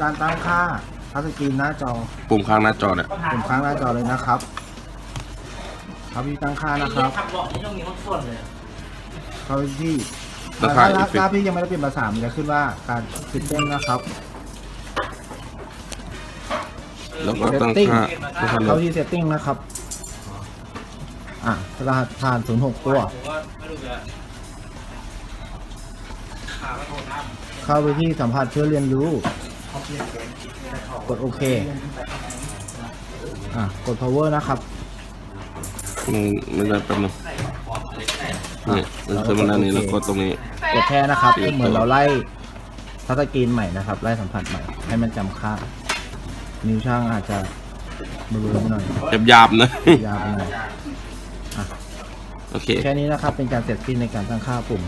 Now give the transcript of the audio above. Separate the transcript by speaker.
Speaker 1: การตั้งค่าทัชสกรีนหน้าจอ
Speaker 2: ปุ่มข้างหน้าจอเนี่ย
Speaker 1: ปุ่มค้างหน้าจอเลยนะครับเข้าที่ตั้งค่านะครับ
Speaker 3: ขับเบาะนี่ต้องมีห้องส่วนเลย
Speaker 1: เข้าไปที่
Speaker 2: ตั้ง
Speaker 1: ถ้า
Speaker 2: ค่า
Speaker 1: ถ้า
Speaker 2: อีเฟก
Speaker 1: ถ้า
Speaker 2: ต์
Speaker 1: พี่ยังไม่ได้เปลี่ยนภาษามันจะขึ้นว่าการติดเต้นนะครับ
Speaker 2: แล้วก็ตั้งค่าตั้งค่าล
Speaker 1: เข้า
Speaker 2: ด
Speaker 1: ที่ setting นะครับอะรหัสผ่าน06ตัว
Speaker 3: ผมว่าไม่ดูเลยขาไม่โทษน้
Speaker 1: เข้าไปที่สัมผัสเพื่อเรียนรู้ กดโอเค อะ กด power นะครับ
Speaker 2: มันมันจะเป็นงนี่มันขึ้นมาด้านนี้แล้วก็ตรงนี้
Speaker 1: กดแช่นะครับ เหมือนเราไล่ทัชสกรีนใหม่นะครับ ไล่สัมผัสใหม่ ให้มันจำค่า นิ้วช่างอาจจะบลูไปหน่อย
Speaker 2: หยาบๆนะ
Speaker 1: ยาวไปหน่อย
Speaker 2: โอเค
Speaker 1: แค่นี้นะครับ เป็นการเสร็จสิ้นในการตั้งค่าปุ่ม